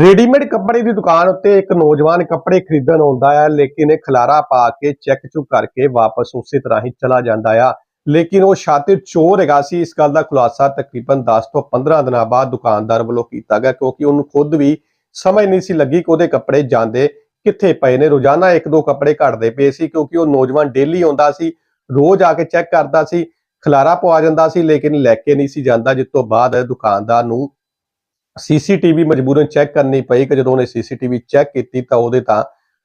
Readymade ਕੱਪੜੇ ਦੀ ਦੁਕਾਨ ਉੱਤੇ ਇੱਕ ਨੌਜਵਾਨ ਕੱਪੜੇ ਖਰੀਦਣ ਆਉਂਦਾ ਹੈ, ਲੇਕਿਨ ਇਹ ਖਲਾਰਾ ਪਾ ਕੇ ਚੈੱਕ ਚੁੱਕ ਕਰਕੇ ਵਾਪਸ ਉਸੇ ਤਰ੍ਹਾਂ ਹੀ ਚਲਾ ਜਾਂਦਾ ਆ। ਲੇਕਿਨ ਉਹ ਸ਼ਾਤਿਰ ਚੋਰ ਹੈਗਾ ਸੀ। ਇਸ ਗੱਲ ਦਾ ਖੁਲਾਸਾ ਤਕਰੀਬਨ 10 ਤੋਂ 15 ਦਿਨਾਂ ਬਾਅਦ ਦੁਕਾਨਦਾਰ ਵੱਲੋਂ ਕੀਤਾ ਗਿਆ, ਕਿਉਂਕਿ ਉਹਨੂੰ ਖੁਦ ਵੀ ਸਮਝ ਨਹੀਂ ਸੀ ਲੱਗੀ ਕਿ ਉਹਦੇ ਕੱਪੜੇ ਜਾਂਦੇ ਕਿੱਥੇ ਪਏ ਨੇ। ਰੋਜ਼ਾਨਾ ਇੱਕ ਦੋ ਕੱਪੜੇ ਘਟਦੇ ਪਏ ਸੀ, ਕਿਉਂਕਿ ਉਹ ਨੌਜਵਾਨ ਡੇਲੀ ਆਉਂਦਾ ਸੀ, ਰੋਜ਼ ਆ ਕੇ ਚੈੱਕ ਕਰਦਾ ਸੀ, ਖਲਾਰਾ ਪਵਾ ਜਾਂਦਾ ਸੀ, ਲੇਕਿਨ ਲੈ ਕੇ ਨਹੀਂ ਸੀ ਜਾਂਦਾ ਜਿਸ ਤੋਂ ਬਾਅਦ ਦੁਕਾਨਦਾਰ ਨੂੰ ਸੀਸੀਟੀਵੀ ਮਜਬੂਰਨ ਚੈੱਕ ਕਰਨੀ ਪਈ ਕਿ ਜਦੋਂ ਉਹਨੇ ਸੀਸੀਟੀਵੀ ਚੈੱਕ ਕੀਤੀ ਤਾਂ ਉਹਦੇ ਤਾਂ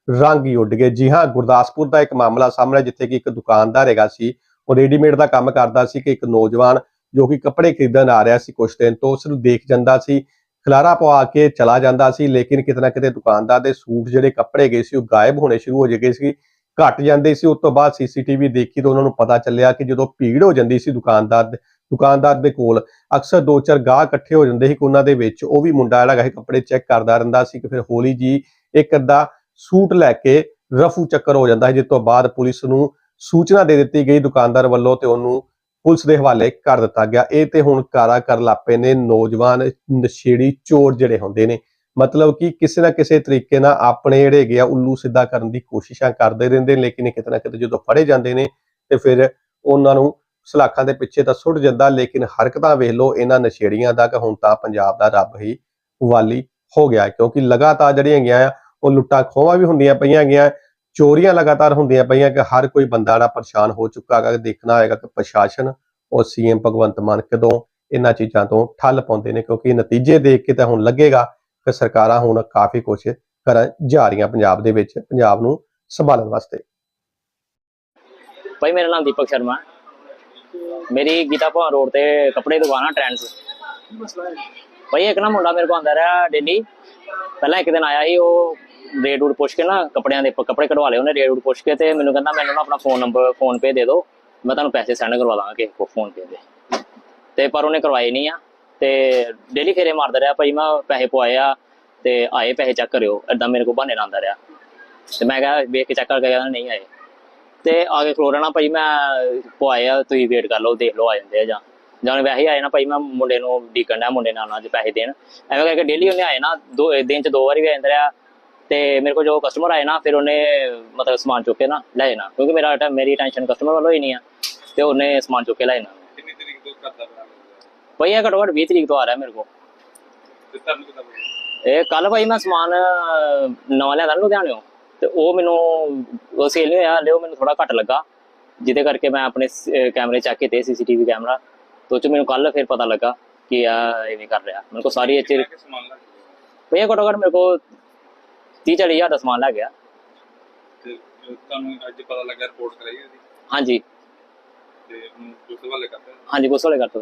ਰੰਗ ਹੀ ਉੱਡ ਗਏ। ਜੀ ਹਾਂ, ਗੁਰਦਾਸਪੁਰ ਦਾ ਇੱਕ ਮਾਮਲਾ ਸਾਹਮਣੇ ਜਿੱਥੇ ਕਿ ਇੱਕ ਦੁਕਾਨਦਾਰ ਹੈਗਾ ਸੀ, ਉਹ ਰੈਡੀਮੇਡ ਦਾ ਕੰਮ ਕਰਦਾ ਸੀ ਕਿ ਇੱਕ ਨੌਜਵਾਨ ਜੋ ਕਿ ਕੱਪੜੇ ਖਰੀਦਣ ਆ ਰਿਹਾ ਸੀ ਕੁਝ ਦਿਨ ਤੋਂ, ਉਸ ਨੂੰ ਦੇਖ ਜਾਂਦਾ ਸੀ, ਖਲਾਰਾ ਪਵਾ ਕੇ ਚਲਾ ਜਾਂਦਾ ਸੀ, ਲੇਕਿਨ ਕਿਤੇ ਨਾ ਕਿਤੇ ਦੁਕਾਨਦਾਰ ਦੇ ਸੂਟ ਜਿਹੜੇ ਕੱਪੜੇ ਗਏ ਸੀ, ਉਹ ਗਾਇਬ ਹੋਣੇ ਸ਼ੁਰੂ ਹੋ ਗਏ ਸੀ, ਘਟ ਜਾਂਦੇ ਸੀ। ਉਸ ਤੋਂ ਬਾਅਦ ਸੀਸੀਟੀਵੀ ਦੇਖੀ ਤਾਂ ਉਹਨਾਂ ਨੂੰ ਪਤਾ ਚੱਲਿਆ ਕਿ ਜਦੋਂ ਭੀੜ ਹੋ ਜਾਂਦੀ ਸੀ ਦੁਕਾਨਦਾਰ ਦੁਕਾਨਦਾਰ ਦੇ ਕੋਲ। ਅਕਸਰ ਦੋ ਚਾਰ ਗਾਹ ਇਕੱਠੇ ਹੋ ਜਾਂਦੇ ਸੀ ਕਿ ਉਹਨਾਂ ਦੇ ਵਿੱਚ। ਉਹ ਵੀ ਮੁੰਡਾ ਜਿਹੜਾ ਹੈਗਾ ਕੱਪੜੇ ਚੈੱਕ ਕਰਦਾ ਰਹਿੰਦਾ ਸੀ ਕਿ ਫਿਰ ਹੌਲੀ ਜੀ ਇੱਕ ਅੱਧਾ ਸੂਟ ਲੈ ਕੇ ਰਫੂ ਚੱਕਰ ਹੋ ਜਾਂਦਾ ਹੈ ਜਿਸ ਤੋਂ ਬਾਅਦ ਪੁਲਿਸ ਨੂੰ ਸੂਚਨਾ ਦੇ ਦਿੱਤੀ ਗਈ ਦੁਕਾਨਦਾਰ ਵੱਲੋਂ ਤੇ ਉਹਨੂੰ ਪੁਲਿਸ ਦੇ ਹਵਾਲੇ ਕਰ ਦਿੱਤਾ ਗਿਆ। ਇਹ ਤੇ ਹੁਣ ਕਾਰਾ ਕਰ ਲਾਪੇ ਨੇ, ਨੌਜਵਾਨ ਨਸ਼ੇੜੀ ਚੋਰ ਜਿਹੜੇ ਹੁੰਦੇ ਨੇ। ਮਤਲਬ ਕਿ ਕਿਸੇ ਨਾ ਕਿਸੇ ਤਰੀਕੇ ਨਾਲ ਆਪਣੇ ਜਿਹੜੇ ਹੈਗੇ ਆ, ਉੱਲੂ ਸਿੱਧਾ ਕਰਨ ਦੀ ਕੋਸ਼ਿਸ਼ਾਂ ਕਰਦੇ ਰਹਿੰਦੇ ਨੇ, ਲੇਕਿਨ ਇਹ ਕਿਤੇ ਨਾ ਕਿਤੇ ਜਦੋਂ ਫੜੇ ਜਾਂਦੇ ਨੇ ਤੇ ਫਿਰ ਉਹਨਾਂ ਨੂੰ ਸਲਾਖਾਂ ਦੇ ਪਿੱਛੇ ਤਾਂ ਸੁੱਟ ਜਾਂਦਾ, ਲੇਕਿਨ ਹਰਕਤਾਂ ਵੇਖ ਲਓ, ਇਹਨਾਂ ਨਸ਼ੇੜੀਆਂ ਦਾ ਕਿ ਹੁਣ ਤਾਂ ਪੰਜਾਬ ਦਾ ਰੱਬ ਹੀ ਵਾਲੀ ਹੋ ਗਿਆ, ਕਿਉਂਕਿ ਲਗਾਤਾਰ ਜਿਹੜੀਆਂ ਹੈਗੀਆਂ ਉਹ ਲੁੱਟਾਂ ਖੋਹਾਂ ਵੀ ਹੁੰਦੀਆਂ ਪਈਆਂ ਹੈਗੀਆਂ ਚੋਰੀਆਂ ਲਗਾਤਾਰ ਹੁੰਦੀਆਂ ਪਈਆਂ ਕਿ ਹਰ ਕੋਈ ਬੰਦਾ ਜਿਹੜਾ ਪਰੇਸ਼ਾਨ ਹੋ ਚੁੱਕਾ ਹੈਗਾ, ਦੇਖਣਾ ਹੋਏਗਾ ਕਿ ਪ੍ਰਸ਼ਾਸਨ ਔਰ ਸੀਐਮ ਭਗਵੰਤ ਮਾਨ ਕਦੋਂ ਇਹਨਾਂ ਚੀਜ਼ਾਂ ਤੋਂ ਠੱਲ ਪਾਉਂਦੇ ਨੇ, ਕਿਉਂਕਿ ਨਤੀਜੇ ਦੇਖ ਕੇ ਤਾਂ ਹੁਣ ਲੱਗੇਗਾ ਕਿ ਸਰਕਾਰਾਂ ਹੁਣ ਕਾਫੀ ਕੁਝ ਕਰਨ ਜਾ ਰਹੀਆਂ ਪੰਜਾਬ ਦੇ ਵਿੱਚ, ਪੰਜਾਬ ਨੂੰ ਸੰਭਾਲਣ ਵਾਸਤੇ। ਭਾਈ, ਮੇਰਾ ਨਾਮ ਦੀਪਕ ਸ਼ਰਮਾ। ਮੇਰੀ ਗੀਤਾ ਭਵਨ ਰੋਡ ਤੇ ਕੱਪੜੇ ਦੁਕਾਨ ਆ ਟ੍ਰੈਂਡਸ ਭਾਈ ਇੱਕ ਨਾ ਮੁੰਡਾ ਮੇਰੇ ਕੋਲ ਆਂਦਾ ਰਿਹਾ ਡੇਲੀ ਪਹਿਲਾਂ ਇੱਕ ਦਿਨ ਆਇਆ ਸੀ, ਉਹ ਰੇਟ ਰੂਟ ਪੁੱਛ ਕੇ ਨਾ ਕੱਪੜਿਆਂ ਦੇ ਕੱਪੜੇ ਕਢਵਾ ਲਏ ਉਹਨੇ, ਰੇਟ ਰੂਟ ਪੁੱਛ ਕੇ ਤੇ ਮੈਨੂੰ ਕਹਿੰਦਾ, ਮੈਨੂੰ ਨਾ ਆਪਣਾ ਫੋਨ ਨੰਬਰ ਫੋਨ ਪੇ ਦੇ ਦਿਓ। ਮੈਂ ਤੁਹਾਨੂੰ ਪੈਸੇ ਸੈਂਡ ਕਰਵਾ ਦਾਂਗਾ ਕਿਸੇ ਕੋ ਫੋਨ ਪੇ ਦੇ। ਤੇ ਪਰ ਉਹਨੇ ਕਰਵਾਏ ਨਹੀਂ ਆ। ਤੇ ਡੇਲੀ ਫੇਰੇ ਮਾਰਦਾ ਰਿਹਾ, ਭਾਈ ਮੈਂ ਪੈਸੇ ਪਵਾਏ ਆ ਤੇ ਆਏ, ਪੈਸੇ ਚੈੱਕ ਕਰਿਓ। ਏਦਾਂ ਮੇਰੇ ਕੋਲ ਬਹਾਨੇ ਲਾਉਂਦਾ ਰਿਹਾ। ਤੇ ਮੈਂ ਕਿਹਾ, ਵੇਖ ਕੇ ਚੈੱਕ ਕਰਕੇ ਕਹਿੰਦਾ, ਨਹੀਂ ਆਏ। ਤੇ ਆ ਕੇ ਖਲੋ ਰਹਿਣਾ ਭਾਈ ਮੈਂ ਪਵਾਏ ਆ ਤੁਸੀਂ ਵੇਟ ਕਰ ਲਓ ਦੇਖ ਲਓ ਆ ਜਾਂਦੇ ਆ ਜਾਂ। ਜਾਂ ਵੈਸੇ ਆਏ ਨਾ ਭਾਈ ਮੈਂ ਮੁੰਡੇ ਨੂੰ ਡੀਕਣ ਦਾ ਮੁੰਡੇ ਨਾਲ ਅੱਜ ਪੈਸੇ ਦੇਣ। ਐਵੇਂ ਕਰਕੇ ਡੇਲੀ ਉਹਨੇ ਆਏ ਨਾ ਦੋ ਦਿਨ ਚ ਦੋ ਵਾਰੀ ਵੀ ਆ ਜਾਂਦਾ ਰਿਹਾ। ਤੇ ਮੇਰੇ ਕੋਲ ਜੋ ਕਸਟਮਰ ਆਏ ਨਾ ਫਿਰ ਉਹਨੇ ਮਤਲਬ ਸਮਾਨ ਚੁੱਕ ਕੇ ਨਾ ਲੈ ਜਾਣਾ। ਕਿਉਂਕਿ ਮੇਰਾ ਟ- ਮੇਰੀ ਟੈਨਸ਼ਨ ਕਸਟਮਰ ਵੱਲੋਂ ਹੀ ਨਹੀਂ ਆ। ਤੇ ਉਹਨੇ ਸਮਾਨ ਚੁੱਕ ਕੇ ਲੈ ਜਾਣਾ। ਕਿੰਨੀ ਤਰੀਕ ਤੋਂ ਕਰਦਾ ਭਾਈ ਇਹ ਘੱਟੋ ਘੱਟ 20 ਤਰੀਕ ਤੋਂ ਆ ਰਿਹਾ ਮੇਰੇ ਕੋਲ। ਤੇ ਤੁਹਾਨੂੰ ਕਿਦਾਂ ਪਤਾ ਇਹ ਕੱਲ ਭਾਈ ਮੈਂ ਸਮਾਨ ਨਵਾਂ ਲਿਆਂਦਾ ਲੁਧਿਆਣਿਓਂ ਤੇ ਉਹ ਮੈਨੂੰ ਉਹ ਸੇਲ ਨਹੀਂ ਹੋਇਆ ਲਿਓ ਮੈਨੂੰ ਥੋੜਾ ਘੱਟ ਲੱਗਾ। ਜਿਹਦੇ ਕਰਕੇ ਮੈਂ ਆਪਣੇ ਕੈਮਰੇ ਚੈੱਕ ਕੀਤੇ ਸੀਸੀਟੀਵੀ ਕੈਮਰਾ ਤੋਂ ਚ ਮੈਨੂੰ ਕੱਲ ਫਿਰ ਪਤਾ ਲੱਗਾ ਕਿ ਆ ਐਵੇਂ ਕਰ ਰਿਹਾ। ਮੇਰੇ ਕੋਲ ਸਾਰੀ ਇਹ ਚੀਜ਼ ਕਿ ਸਮਾਨ ਲੱਗ ਭਈ ਇਹ ਘੱਟੋ ਘੱਟ ਮੇਰੇ ਕੋਲ 30 40 ਹਜ਼ਾਰ ਦਾ ਸਮਾਨ ਲੱਗ ਗਿਆ। ਤੇ ਤੁਹਾਨੂੰ ਅੱਜ ਪਤਾ ਲੱਗਾ ਰਿਪੋਰਟ ਕਰਾਈ ਉਹਦੀ? ਹਾਂਜੀ। ਤੇ ਹੁਣ ਉਸ ਵਾਲੇ ਕਰਦੇ ਹਾਂਜੀ ਪੁਲਿਸ ਵਾਲੇ ਕਰ ਤੋਂ